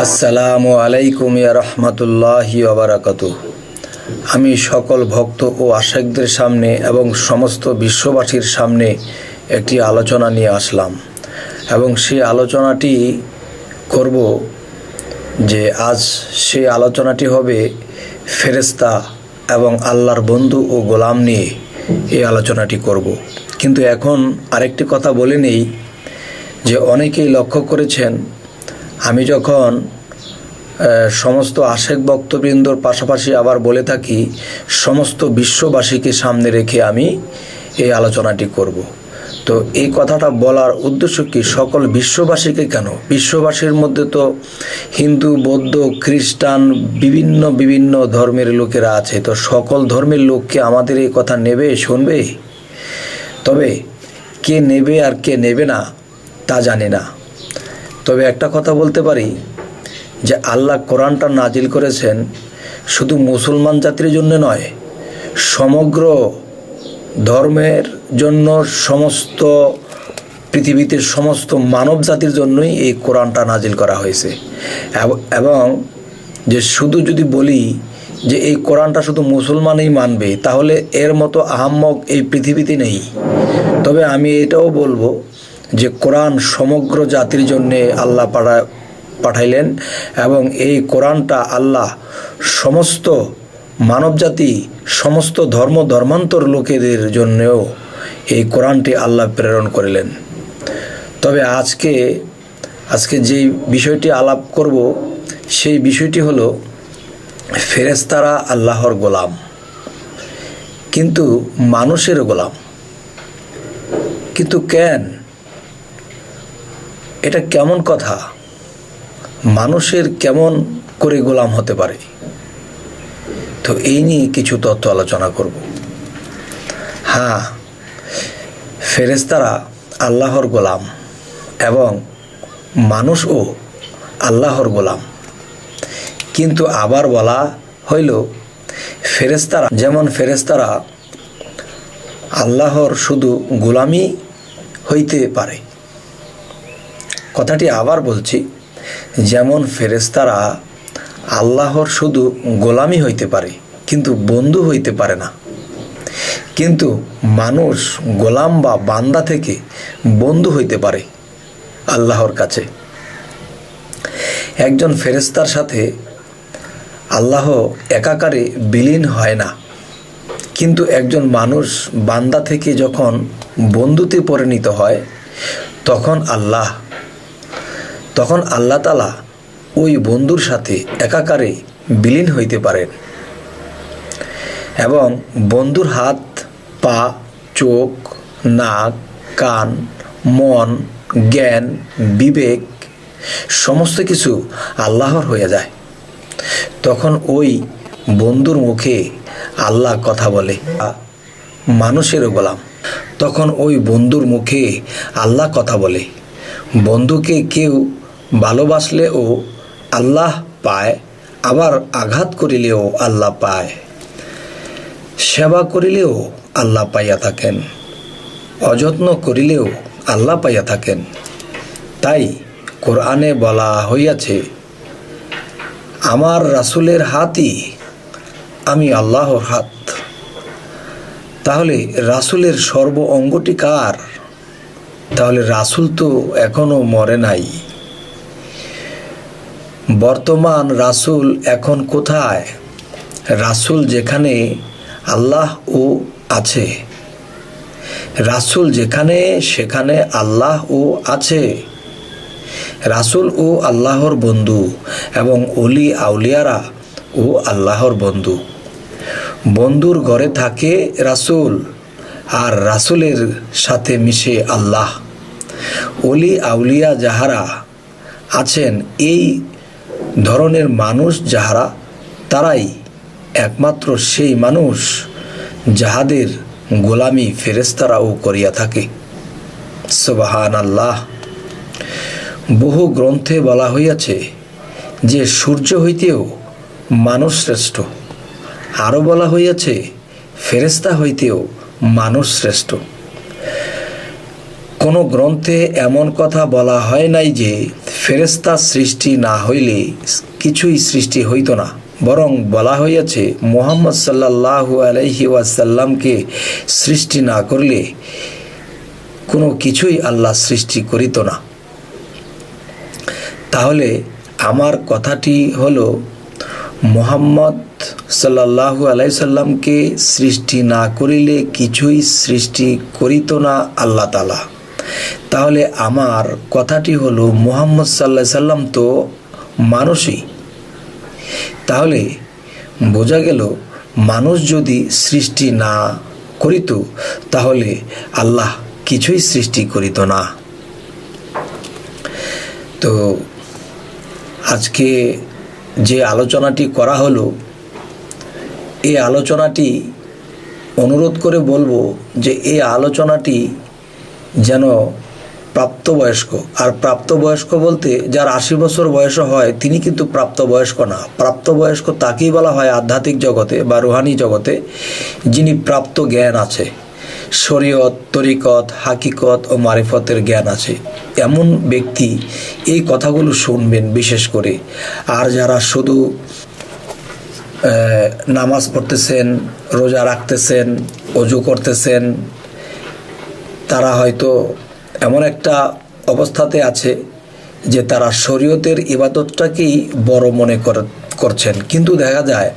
আসসালামু আলাইকুম ইয়া রহমতুল্লাহি ওবরাকাতু আমি সকল ভক্ত ও আশেকদের সামনে এবং সমস্ত বিশ্ববাসীর সামনে একটি আলোচনা নিয়ে আসলাম এবং সেই আলোচনাটি করব যে আজ সেই আলোচনাটি হবে ফেরেস্তা এবং আল্লাহর বন্ধু ও গোলাম নিয়ে এই আলোচনাটি করব। কিন্তু এখন আরেকটি কথা বলে নেই যে অনেকেই লক্ষ্য করেছেন আমি যখন সমস্ত আশেক বক্তবৃন্দর পাশাপাশি আবার বলে থাকি, সমস্ত বিশ্ববাসীকে সামনে রেখে আমি এই আলোচনাটি করব। তো এই কথাটা বলার উদ্দেশ্য কি, সকল বিশ্ববাসীকে কেন? বিশ্ববাসীর মধ্যে তো হিন্দু, বৌদ্ধ, খ্রিস্টান, বিভিন্ন বিভিন্ন ধর্মের লোকেরা আছে, তো সকল ধর্মের লোককে আমাদের এই কথা নেবে, শুনবে? তবে কে নেবে আর কে নেবে না, তা জানি না। তবে একটা কথা বলতে পারি, যে আল্লাহ কোরআনটা নাজিল করেছেন শুধু মুসলমান জাতির জন্য নয়, সমগ্র ধর্মের জন্য সমস্ত পৃথিবীতে সমস্ত মানব জাতির জন্যই এই কোরআনটা নাজিল করা হয়েছে। এবং যে শুধু যদি বলি যে এই কোরআনটা শুধু মুসলমানই মানবে, তাহলে এর মতো আহাম্মক এই পৃথিবীতে নেই। তবে আমি এটাও বলব যে কোরআন সমগ্র জাতির জন্যে আল্লাহ পাঠা পাঠাইলেন এবং এই কোরআনটা আল্লাহ সমস্ত মানবজাতি, সমস্ত ধর্ম ধর্মান্তর লোকেদের জন্যেও এই কোরআনটি আল্লাহ প্রেরণ করিলেন। তবে আজকে আজকে যেই বিষয়টি আলাপ করব, সেই বিষয়টি হলো ফেরেস্তারা আল্লাহর গোলাম। কিন্তু মানুষের গোলাম। কিন্তু কেন? এটা কেমন কথা? মানুষের কেমন করে গোলাম হতে পারে? তো এই নিয়ে কিছু তথ্য আলোচনা করব। হ্যাঁ ফেরেস্তারা আল্লাহর গোলাম এবং মানুষও আল্লাহর গোলাম। কিন্তু আবার বলা হইল ফেরেস্তারা যেমন ফেরেস্তারা আল্লাহর শুধু গোলামি হইতে পারে। কথাটি আবার বলছি, যেমন ফেরেস্তারা আল্লাহর শুধু গোলামি হইতে পারে, কিন্তু বন্ধু হইতে পারে না। কিন্তু মানুষ গোলাম বা বান্দা থেকে বন্ধু হইতে পারে আল্লাহর কাছে। একজন ফেরেস্তার সাথে আল্লাহ একাকারে বিলীন হয় না, কিন্তু একজন মানুষ বান্দা থেকে যখন বন্ধুতে পরিণত হয়, তখন আল্লাহ তখন আল্লাহ তালা ওই বন্ধুর সাথে একাকারে বিলীন হইতে পারেন এবং বন্ধুর হাত, পা, চোখ, নাক, কান, মন, জ্ঞান, বিবেক সমস্ত কিছু আল্লাহর হয়ে যায়। তখন ওই বন্ধুর মুখে আল্লাহ কথা বলে, মানুষেরও গোলাম। তখন ওই বন্ধুর মুখে আল্লাহ কথা বলে, বন্ধুকে কেউ ভালোবাসলেও আল্লাহ পায়, আবার আঘাত করিলেও আল্লাহ পায়। সেবা করিলেও আল্লাহ পাইয়া থাকেন। অযত্ন করিলেও আল্লাহ পাইয়া থাকেন। তাই কোরআনে বলা হইয়াছে, আমার রাসুলের হাতই আমি আল্লাহর হাত। তাহলে রাসুলের সর্ব অঙ্গটি কার? তাহলে রাসুল তো এখনও মরে নাই। বর্তমান রাসুল এখন কোথায়? রাসুল যেখানে আল্লাহ ও আছে। রাসুল যেখানে, সেখানে আল্লাহ ও আছে। রাসুল ও আল্লাহর বন্ধু এবং অলি আউলিয়ারা ও আল্লাহর বন্ধু। বন্ধুর ঘরে থাকে রাসুল আর রাসুলের সাথে মিশে আল্লাহ। অলি আউলিয়া যাহারা আছেন, এই ধরনের মানুষ যাহারা, তারাই একমাত্র সেই মানুষ যাহাদের গোলামি ফেরেস্তারাও করিয়া থাকে। সুবাহান আল্লাহ বহু গ্রন্থে বলা হইয়াছে যে, সূর্য হইতেও মানুষ শ্রেষ্ঠ। আরও বলা হইয়াছে ফেরেস্তা হইতেও মানুষ শ্রেষ্ঠ। কোনো গ্রন্থে এমন কথা বলা হয় নাই যে ফেরেস্তা সৃষ্টি না হইলে কিছুই সৃষ্টি হইত না। বরং বলা হইয়াছে, মোহাম্মদ সাল্লাল্লাহু আলাইহি ওয়াসাল্লামকে সৃষ্টি না করলে কোনো কিছুই আল্লাহ সৃষ্টি করিত না। তাহলে আমার কথাটি হলো, মোহাম্মদ সাল্লাল্লাহু আলাই সাল্লামকে সৃষ্টি না করিলে কিছুই সৃষ্টি করিত না আল্লাহ তালা তাহলে আমার কথাটি হলো, মোহাম্মদ সাল্লাহ সাল্লাম তো মানুষই। তাহলে বোঝা গেল, মানুষ যদি সৃষ্টি না করিত, তাহলে আল্লাহ কিছুই সৃষ্টি করিত না। তো আজকে যে আলোচনাটি করা হলো, এই আলোচনাটি অনুরোধ করে বলব যে, এই আলোচনাটি যেন প্রাপ্তবয়স্ক। আর প্রাপ্তবয়স্ক বলতে যার আশি বছর বয়স হয়, তিনি কিন্তু প্রাপ্তবয়স্ক না। প্রাপ্তবয়স্ক তাকেই বলা হয় আধ্যাত্মিক জগতে বা রুহানি জগতে, যিনি প্রাপ্ত জ্ঞান আছে। শরীয়ত, তরিকত, হাকিকত ও মারিফতের জ্ঞান আছে। এমন ব্যক্তি এই কথাগুলো শুনবেন বিশেষ করে। আর যারা শুধু নামাজ পড়তেছেন, রোজা রাখতেছেন, অজু করতেছেন তারা হয়তো এমন একটা অবস্থাতে আছে যে তারা শরীয়তের ইবাদতটাকেই বড় মনে কর- করছেন। কিন্তু দেখা যায়,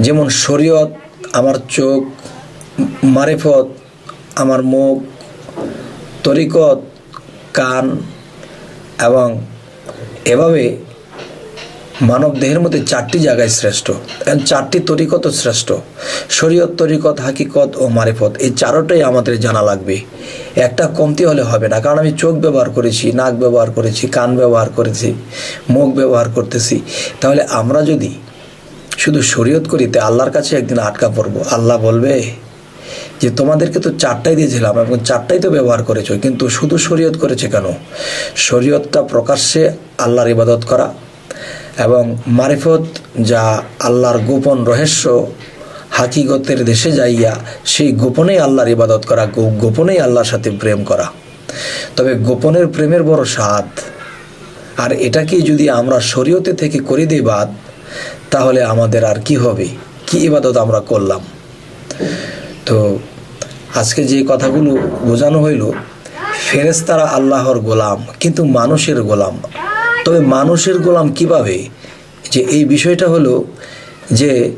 যেমন শরীয়ত আমার চোখ, মারেফত, আমার মুখ, তরিকত, কান এবং এভাবে মানব দেহের মধ্যে চারটি জায়গায় শ্রেষ্ঠ। এবং চারটি তরিকত শ্রেষ্ঠ। শরীয়ত, তরিকত, হাকিকত ও মারিফত, এই চারোটাই আমাদের জানা লাগবে। একটা কমতি হলে হবে না। কারণ আমি চোখ ব্যবহার করেছি, নাক ব্যবহার করেছি, কান ব্যবহার করেছি, মুখ ব্যবহার করতেছি। তাহলে আমরা যদি শুধু শরীয়ত করিতে আল্লাহর কাছে একদিন আটকা পড়ব। আল্লাহ বলবে যে, তোমাদেরকে তো চারটাই দিয়েছিলাম এবং চারটাই তো ব্যবহার করেছ, কিন্তু শুধু শরীয়ত করেছে কেন? শরীয়তটা প্রকাশ্যে আল্লাহর ইবাদত করা এবং মারিফত যা আল্লাহর গোপন রহস্য হাকিগতের দেশে যাইয়া, সেই গোপনেই আল্লাহর ইবাদত করা গোপনেই আল্লাহর সাথে প্রেম করা। তবে গোপনের প্রেমের বড় স্বাদ। আর এটাকেই যদি আমরা শরীয়তে থেকে করে দিই বাদ, তাহলে আমাদের আর কি হবে? কি ইবাদত আমরা করলাম? তো আজকে যে কথাগুলো বোঝানো হইল ফেরেস্তারা আল্লাহর গোলাম, কিন্তু মানুষের গোলাম। তবে মানুষের গোলাম কীভাবে? যে এই বিষয়টা হলো যে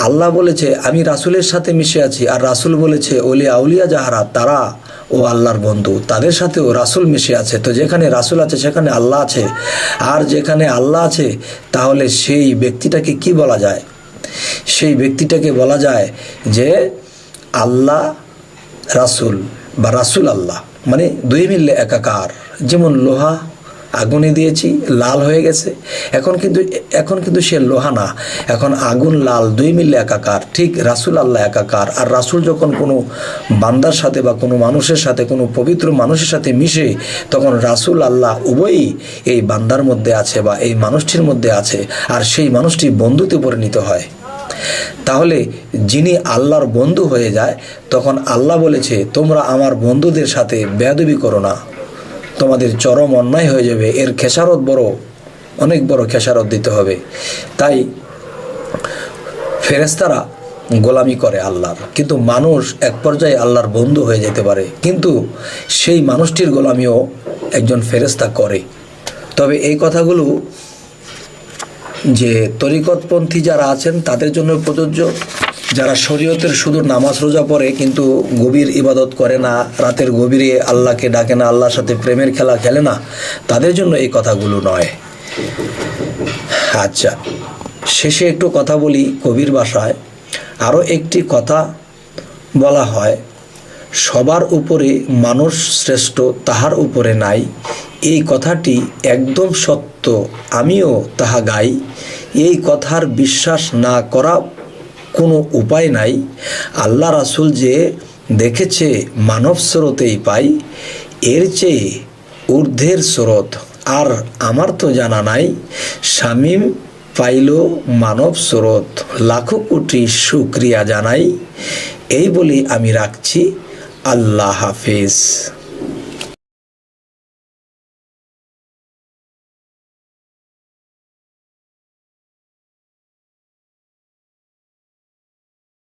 আল্লাহ বলেছে, আমি রাসূলের সাথে মিশে আছি, আর রাসূল বলেছে, ওলি আউলিয়া যাহারা, তারা ও আল্লাহর বন্ধু। তাদের সাথেও রাসূল মিশে আছে। তো যেখানে রাসুল আছে, সেখানে আল্লাহ আছে। আর যেখানে আল্লাহ আছে, তাহলে সেই ব্যক্তিটাকে কি বলা যায়? সেই ব্যক্তিটাকে বলা যায় যে আল্লাহ, রাসূল বা রাসূল আল্লাহ। মানে দুই মিললে একাকার। যেমন লোহা আগুনে দিয়েছি, লাল হয়ে গেছে। এখন কিন্তু এখন কিন্তু সে লোহা না। এখন আগুন লাল, দুই মিললে একাকার। ঠিক রাসুল আল্লাহ একাকার। আর রাসুল যখন কোনো বান্দার সাথে বা কোনো মানুষের সাথে, কোনো পবিত্র মানুষের সাথে মিশে, তখন রাসুল আল্লাহ উভয়ই এই বান্দার মধ্যে আছে বা এই মানুষটির মধ্যে আছে। আর সেই মানুষটি বন্ধুতে পরিণত হয়। তাহলে যিনি আল্লাহর বন্ধু হয়ে যায়, তখন আল্লাহ বলেছে, তোমরা আমার বন্ধুদের সাথে বেয়াদবি করো না। তোমাদের চরম অন্যায় হয়ে যাবে। এর খেসারত বড়, অনেক বড় খেসারত দিতে হবে। তাই ফেরেস্তারা গোলামি করে আল্লাহর। কিন্তু মানুষ এক পর্যায়ে আল্লাহর বন্ধু হয়ে যেতে পারে। কিন্তু সেই মানুষটির গোলামিও একজন ফেরেস্তা করে। তবে এই কথাগুলো যে তরিকতপন্থী যারা আছেন, তাদের জন্য প্রযোজ্য। যারা শরীয়তের শুধু নামাজ রোজা পড়ে, কিন্তু গভীর ইবাদত করে না, রাতের গভীরে আল্লাহকে ডাকে না, আল্লাহর সাথে প্রেমের খেলা খেলে না, তাদের জন্য এই কথাগুলো নয়। আচ্ছা শেষে একটু কথা বলি কবির বাসায় আরও একটি কথা বলা হয়, সবার উপরে মানুষ শ্রেষ্ঠ, তাহার উপরে নাই। এই কথাটি একদম সত্য, আমিও তাহা গাই। এই কথার বিশ্বাস না করা কোনো উপায় নাই। আল্লাহ রাসূল যে দেখেছে মানব স্রোতেই পাই, এর চেয়ে ঊর্ধ্বের স্রোত আর আমার তো জানা নাই। শামীম পাইল মানব স্রোত, লাখো কোটি সুক্রিয়া জানাই। এই বলি আমি রাখছি। আল্লাহ হাফিজ।